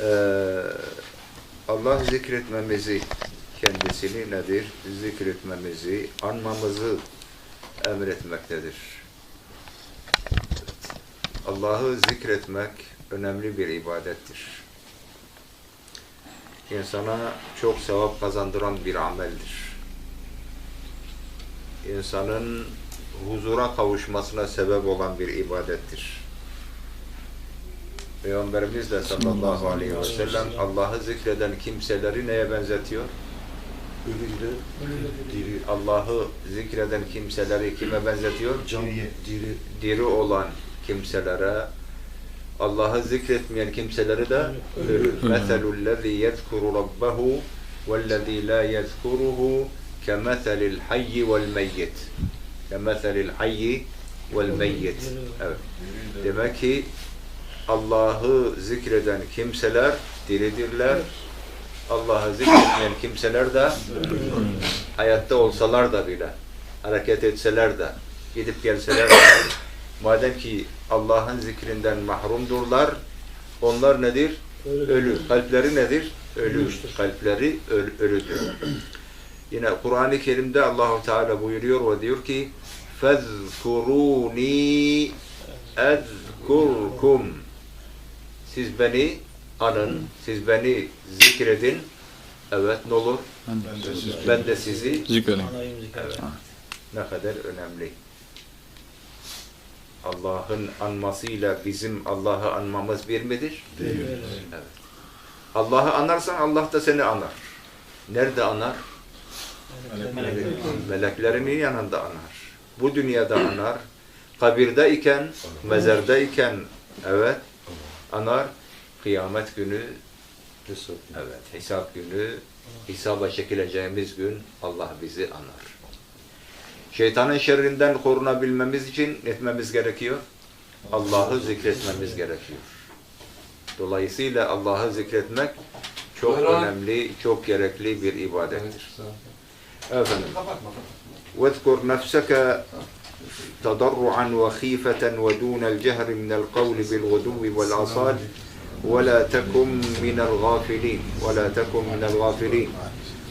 Ee, Allah zikretmemizi kendisini nedir? Zikretmemizi, anmamızı emretmektedir. Allah'ı zikretmek önemli bir ibadettir. İnsana çok sevap kazandıran bir ameldir. İnsanın huzura kavuşmasına sebep olan bir ibadettir. Peygamberimiz de sallallahu aleyhi ve sellem Allah'ı zikreden kimseleri neye benzetiyor? Ölüyle diri, Allah'ı zikreden kimseleri kime benzetiyor? canlı, diri, Diri olan kimselere, Allah'ı zikretmeyen kimseleri de ölü. مَثَلُ الَّذ۪ي يَذْكُرُ رَبَّهُ وَالَّذ۪ي لَا يَذْكُرُهُ كَمَثَلِ الْحَيِّ وَالْمَيِّتِ كَمَثَلِ الْحَيِّ وَالْمَيِّتِ Evet. Demek ki Allah'ı zikreden kimseler diridirler. Allah'ı zikretmeyen kimseler de hayatta olsalar da bile, hareket etseler de, gidip gelseler de, madem ki Allah'ın zikrinden mahrumdurlar, onlar nedir? Ölü. Kalpleri nedir? Ölü. Kalpleri öl- ölüdür. Yine Kur'an-ı Kerim'de Allahu Teala buyuruyor ve diyor ki فَذْكُرُونِي اَذْكُرْكُمْ siz beni anın, siz beni zikredin. Evet ne olur? Ben de siz Ben de sizi zikredin. Evet. Ne kadar önemli. Allah'ın anmasıyla bizim Allah'ı anmamız bir midir? değil. Evet. Allah'ı anarsan Allah da seni anar. Nerede anar? Meleklerinin yanında anar. Bu dünyada anar. Kabirdeyken, mezardayken evet anar. Kıyamet günü Hesap. Evet, hesap günü, hesaba çekileceğimiz gün Allah bizi anar. Şeytanın şerrinden korunabilmemiz için etmemiz gerekiyor. Allah'ı zikretmemiz gerekiyor. Dolayısıyla Allah'ı zikretmek çok önemli, çok gerekli bir ibadettir. Efendim. واذكر نفسك تضرعا وخيفة ودون الجهر من القول بالغدو والآصال ولا تكن من الغافلين ولا تكن من الغافلين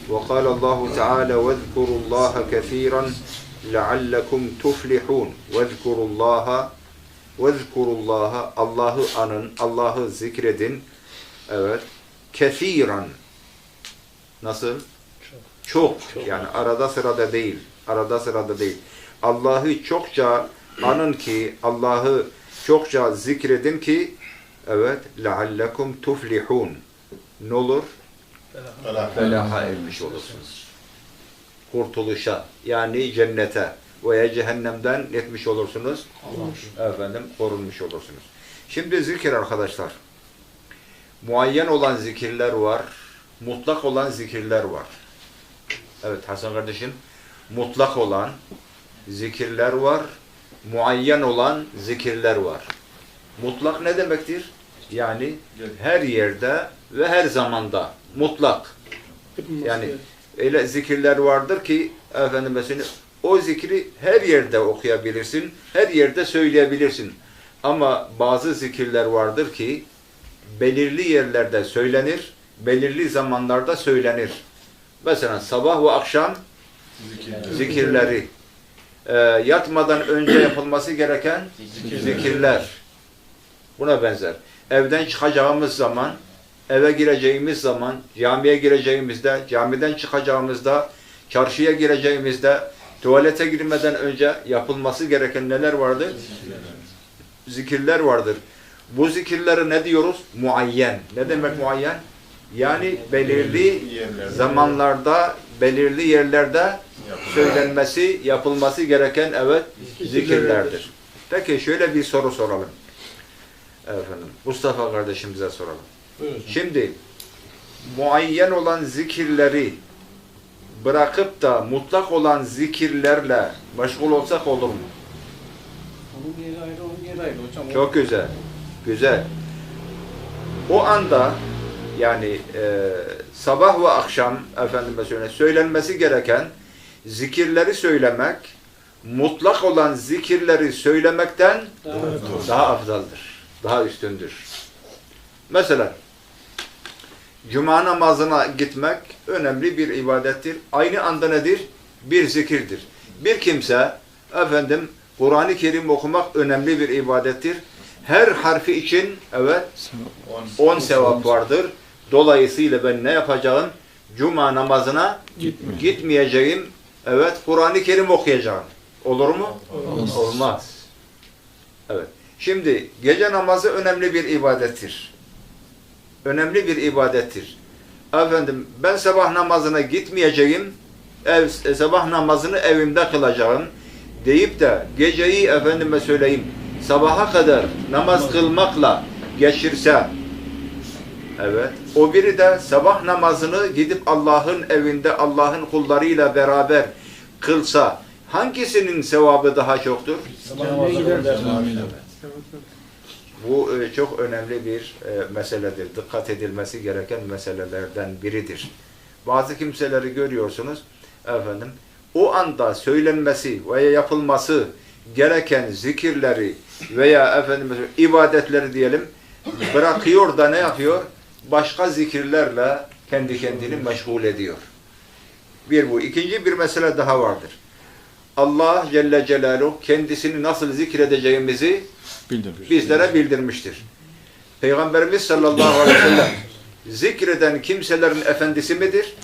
وقال الله تعالى واذكروا الله كثيرا لعلكم تفلحون واذكروا الله واذكروا الله Allah'ı anın, Allah'ı zikredin. Evet. Kethiran. Nasıl? Çok. Yani arada sırada değil. Arada sırada değil. Allah'ı çokça anın ki, Allah'ı çokça zikredin ki, evet, لَعَلَّكُمْ tuflihun. Ne olur? Felaha ermiş olursunuz. Kurtuluşa, yani cennete veya cehennemden etmiş olursunuz. Efendim, korunmuş olursunuz. Şimdi zikir arkadaşlar. Muayyen olan zikirler var. Mutlak olan zikirler var. Evet Hasan kardeşim. Mutlak olan zikirler var. Muayyen olan zikirler var. Mutlak ne demektir? Yani her yerde ve her zamanda mutlak. Yani öyle zikirler vardır ki efendim mesela o zikri her yerde okuyabilirsin, her yerde söyleyebilirsin. Ama bazı zikirler vardır ki belirli yerlerde söylenir, belirli zamanlarda söylenir. Mesela sabah ve akşam zikirleri, e, yatmadan önce yapılması gereken zikirler. Buna benzer. Evden çıkacağımız zaman, eve gireceğimiz zaman, camiye gireceğimizde, camiden çıkacağımızda, çarşıya gireceğimizde, tuvalete girmeden önce yapılması gereken neler vardır? Zikirler vardır. Bu zikirleri ne diyoruz? Muayyen. Ne demek muayyen? Yani belirli zamanlarda, belirli yerlerde söylenmesi, yapılması gereken evet zikirlerdir. Peki şöyle bir soru soralım. Efendim, Mustafa kardeşimize soralım. Buyurun. Şimdi muayyen olan zikirleri bırakıp da mutlak olan zikirlerle meşgul olsak olur mu? Onun yeri ayrı, onun yeri ayrı hocam. Çok güzel. Güzel. O anda yani e, sabah ve akşam efendime söyle söylenmesi gereken zikirleri söylemek mutlak olan zikirleri söylemekten Daha daha afdaldır. Daha üstündür. Mesela Cuma namazına gitmek önemli bir ibadettir. Aynı anda nedir? Bir zikirdir. Bir kimse efendim Kur'an-ı Kerim okumak önemli bir ibadettir. Her harfi için evet 10 sevap vardır. Dolayısıyla ben ne yapacağım? Cuma namazına gitmeyeceğim. Evet, Kur'an-ı Kerim okuyacağım. Olur mu? Olmaz. Olmaz. Evet. Şimdi gece namazı önemli bir ibadettir. Önemli bir ibadettir. Efendim ben sabah namazına gitmeyeceğim. Ev, e, sabah namazını evimde kılacağım. Deyip de geceyi efendime söyleyeyim sabaha kadar namaz kılmakla geçirse Evet. O biri de sabah namazını gidip Allah'ın evinde Allah'ın kullarıyla beraber kılsa hangisinin sevabı daha çoktur? Bu e, çok önemli bir e, meseledir. Dikkat edilmesi gereken meselelerden biridir. Bazı kimseleri görüyorsunuz efendim o anda söylenmesi veya yapılması gereken zikirleri veya efendim ibadetleri diyelim bırakıyor da ne yapıyor? Başka zikirlerle kendi kendini meşgul ediyor. Bir bu. İkinci bir mesele daha vardır. Allah Celle Celaluhu kendisini nasıl zikredeceğimizi Bildirmiş. bizlere bildirmiştir. Peygamberimiz sallallahu aleyhi ve sellem zikreden kimselerin efendisi midir?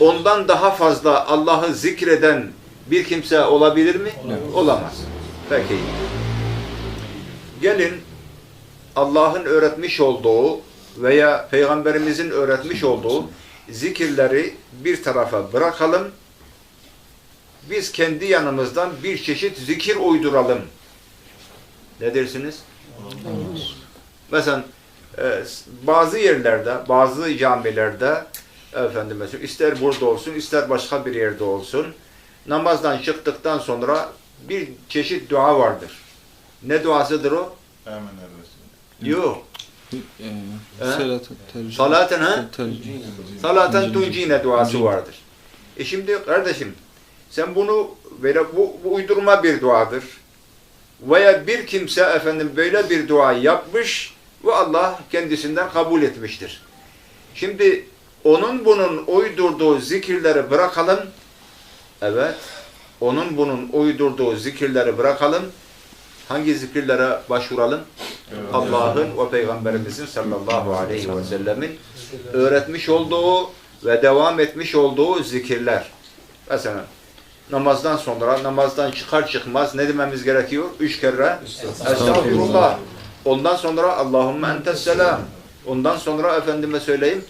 Ondan daha fazla Allah'ı zikreden bir kimse olabilir mi? Olamaz. Peki. Gelin Allah'ın öğretmiş olduğu veya Peygamberimizin öğretmiş olduğu zikirleri bir tarafa bırakalım. Biz kendi yanımızdan bir çeşit zikir uyduralım. Ne dersiniz? Mesela e, bazı yerlerde, bazı camilerde efendim mesela ister burada olsun, ister başka bir yerde olsun namazdan çıktıktan sonra bir çeşit dua vardır. Ne duasıdır o? Yok. Salaten ha? Salaten tuncine duası vardır. E şimdi kardeşim sen bunu böyle bu, bu uydurma bir duadır. Veya bir kimse efendim böyle bir dua yapmış ve Allah kendisinden kabul etmiştir. Şimdi onun bunun uydurduğu zikirleri bırakalım. Evet. Onun bunun uydurduğu zikirleri bırakalım. Hangi zikirlere başvuralım? Allah'ın ve Peygamberimizin sallallahu aleyhi ve sellemin öğretmiş olduğu ve devam etmiş olduğu zikirler. Mesela namazdan sonra, namazdan çıkar çıkmaz ne dememiz gerekiyor? Üç kere Estağfurullah. Ondan sonra Allahümme entes selam. Ondan sonra efendime söyleyeyim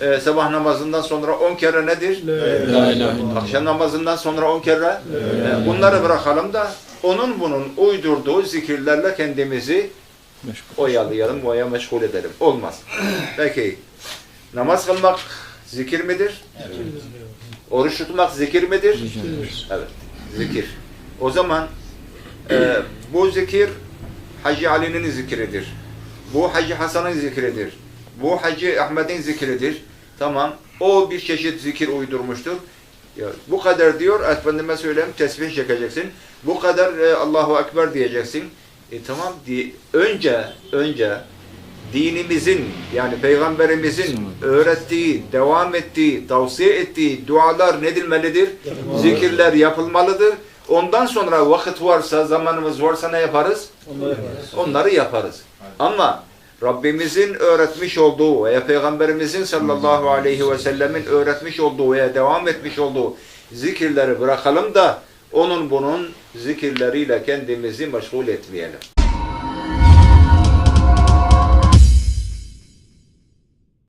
e, sabah namazından sonra on kere nedir? La ilahe illallah. Akşam namazından sonra on kere. E, bunları bırakalım da onun bunun uydurduğu zikirlerle kendimizi Meşgul. oyalayalım, oya meşgul edelim. Olmaz. Peki, namaz kılmak zikir midir? Oruç tutmak zikir midir? Evet, zikir. O zaman e, bu zikir Hacı Ali'nin zikridir. Bu Hacı Hasan'ın zikridir. Bu Hacı Ahmet'in zikridir. Tamam. O bir çeşit zikir uydurmuştur. Ya, bu kadar diyor, efendime söyleyeyim, tesbih çekeceksin. Bu kadar e, Allahu Ekber diyeceksin. E tamam, di önce, önce dinimizin yani peygamberimizin öğrettiği, devam ettiği, tavsiye ettiği dualar ne edilmelidir? Zikirler yapılmalıdır. Ondan sonra vakit varsa, zamanımız varsa ne yaparız? Onları yaparız. Ama Rabbimizin öğretmiş olduğu veya Peygamberimizin sallallahu aleyhi ve sellemin öğretmiş olduğu veya devam etmiş olduğu zikirleri bırakalım da onun bunun zikirleriyle kendimizi meşgul etmeyelim.